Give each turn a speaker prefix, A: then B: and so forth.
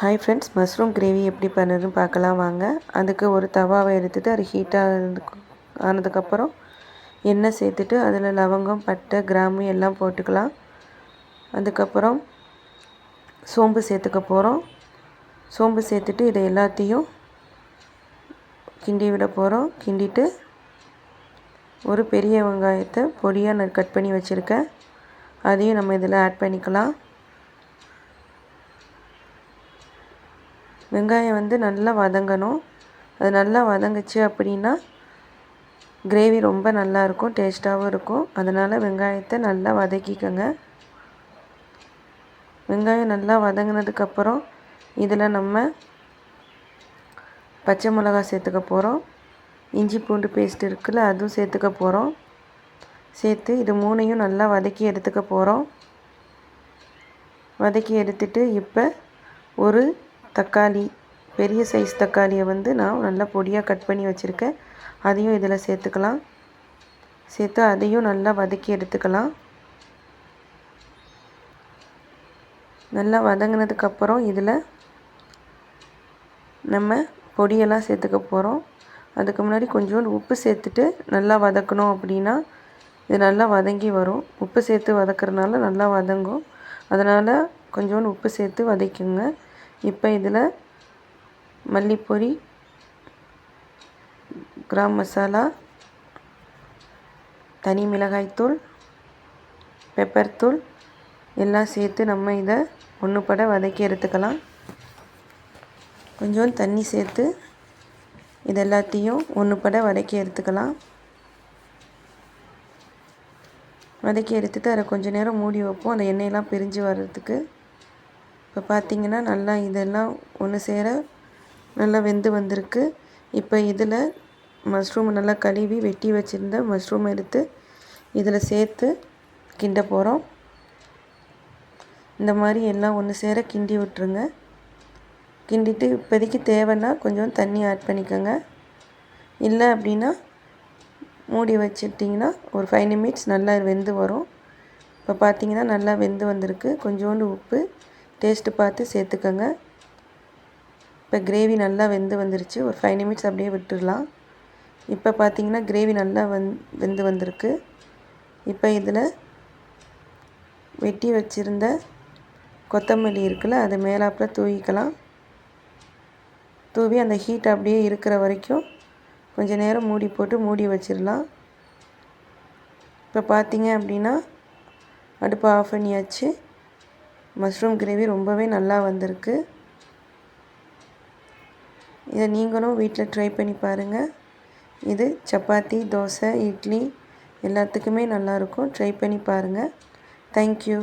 A: Hi friends mushroom gravy எப்படி பண்ணுறதுன்னு பார்க்கலாம் வாங்க. அதுக்கு ஒரு தவாவை எடுத்துகிட்டு அது ஹீட்டாக ஆனதுக்கப்புறம் எண்ணெய் சேர்த்துட்டு அதில் லவங்கம் பட்டை கிராம்பு எல்லாம் போட்டுக்கலாம். அதுக்கப்புறம் சோம்பு சேர்த்துக்க போகிறோம். சோம்பு சேர்த்துட்டு இதை எல்லாத்தையும் கிண்டி விட போகிறோம். கிண்டிட்டு ஒரு பெரிய வெங்காயத்தை பொடியாக நான் கட் பண்ணி வச்சுருக்கேன். அதையும் நம்ம இதில் ஆட் பண்ணிக்கலாம். வெங்காயம் வந்து நல்லா வதங்கணும். அது நல்லா வதங்குச்சு அப்படின்னா கிரேவி ரொம்ப நல்லாயிருக்கும் டேஸ்ட்டாகவும் இருக்கும். அதனால் வெங்காயத்தை நல்லா வதக்கிக்கோங்க. வெங்காயம் நல்லா வதங்கினதுக்கப்புறம் இதில் நம்ம பச்சை மிளகா சேர்த்துக்க போகிறோம் இஞ்சி பூண்டு பேஸ்ட் இருக்குல்ல அதுவும் சேர்த்துக்க போகிறோம் சேர்த்து இது மூணையும் நல்லா வதக்கி எடுத்துக்க போகிறோம் வதக்கி எடுத்துட்டு இப்போ ஒரு தக்காளி பெரிய சைஸ் தக்காளியை வந்து நான் நல்லா பொடியாக கட் பண்ணி வச்சுருக்கேன். அதையும் இதில் சேர்த்துக்கலாம். சேர்த்து அதையும் நல்லா வதக்கி எடுத்துக்கலாம். நல்லா வதங்கினதுக்கப்புறம் இதில் நம்ம பொடியெல்லாம் சேர்த்துக்க போகிறோம் அதுக்கு முன்னாடி கொஞ்சோண்டு உப்பு சேர்த்துட்டு நல்லா வதக்கணும் அப்படின்னா இது நல்லா வதங்கி வரும். உப்பு சேர்த்து வதக்கிறதுனால நல்லா வதங்கும். அதனால் கொஞ்சோண்டு உப்பு சேர்த்து வதக்கிங்க. இப்போ இதில் மல்லிப்பொடி கிராம் மசாலா தனி மிளகாய்த்தூள் பெப்பர் தூள் எல்லாம் சேர்த்து நம்ம இதை ஒன்று பட வதக்கி எடுத்துக்கலாம். கொஞ்சோண்டு தண்ணி சேர்த்து இது எல்லாத்தையும் ஒன்று பட வதக்கி எடுத்துக்கலாம். வதக்கி எடுத்துகிட்டு அதை கொஞ்சம் நேரம் மூடி வைப்போம். அந்த எண்ணெயெல்லாம் பிரிஞ்சு வர்றதுக்கு. இப்போ பார்த்திங்கன்னா நல்லா இதெல்லாம் ஒன்று சேர நல்லா வெந்து வந்திருக்கு. இப்போ இதில் மஷ்ரூம் நல்லா கழுவி வெட்டி வச்சுருந்த மஷ்ரூம் எடுத்து இதில் சேர்த்து கிண்ட போகிறோம் இந்த மாதிரி எல்லாம் ஒன்று சேர கிண்டி விட்டுருங்க. கிண்டிட்டு இப்போதைக்கு தேவைன்னா கொஞ்சம் தண்ணி ஆட் பண்ணிக்கோங்க. இல்லை அப்படின்னா மூடி வச்சுட்டிங்கன்னா ஒரு ஃபைவ் நிமிட்ஸ் நல்லா வெந்து வரும். இப்போ பார்த்தீங்கன்னா நல்லா வெந்து வந்திருக்கு. கொஞ்சோண்டு உப்பு டேஸ்ட்டு பார்த்து சேர்த்துக்கோங்க. இப்போ கிரேவி நல்லா வெந்து வந்துருச்சு. ஒரு ஃபைவ் நிமிட்ஸ் அப்படியே விட்டுடலாம். இப்போ பார்த்தீங்கன்னா கிரேவி நல்லா வந் வெந்து வந்திருக்கு. இப்போ இதில் வெட்டி வச்சுருந்த கொத்தமல்லி இருக்குல்ல அதை மேலாப்பில் தூவிக்கலாம். தூவி அந்த ஹீட் அப்படியே இருக்கிற வரைக்கும் கொஞ்சம் நேரம் மூடி போட்டு மூடி வச்சிடலாம் இப்போ பார்த்தீங்க அப்படின்னா அடுப்பு ஆஃப் பண்ணியாச்சு. மஷ்ரூம் கிரேவி ரொம்பவே நல்லா வந்திருக்கு. இதை நீங்களும் வீட்டில் ட்ரை பண்ணி பாருங்கள் இது சப்பாத்தி தோசை இட்லி எல்லாத்துக்குமே நல்லாயிருக்கும் ட்ரை பண்ணி பாருங்கள் தேங்க்யூ